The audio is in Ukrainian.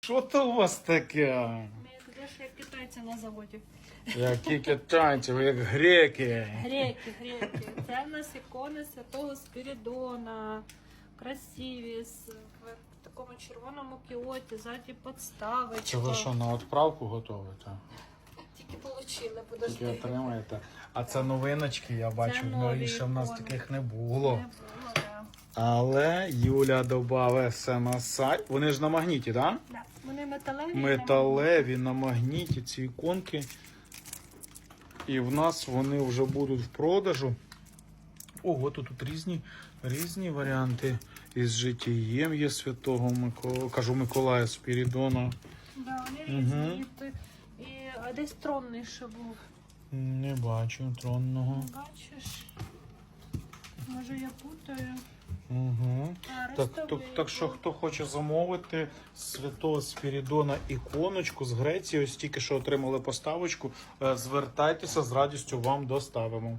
Що то у вас таке? Ми як ж як китайці на заводі. Які китайці, ви як греки. Греки, греки. Це в нас ікони святого Спірідона. Красиві, з в такому червоному кіоті, ззаді подставочка. Це ви що, на відправку готуєте? Тільки отримали, Тільки подожди. отримаєте. А це новиночки, я бачив, нові раніше в нас ікони. таких не Не було. Да. Але Юля додала все на сайт. Вони ж на магніті, так? Да. Вони металеві. Металеві на магніті ці іконки. І в нас вони вже будуть в продажу. Ого, тут, тут різні, різні варіанти. Із життєєм є святого Микола, кажу Миколая Спірідона. Да, вони Мгм. різні. І, і, а десь тронний ще був. Не бачу тронного. Не Бачиш? Може я путаю. Угу. Так, так, ростовий так що хто хоче замовити святого Спірідона іконочку з Греції, ось тільки що отримали поставочку, е, звертайтеся з радістю вам доставимо.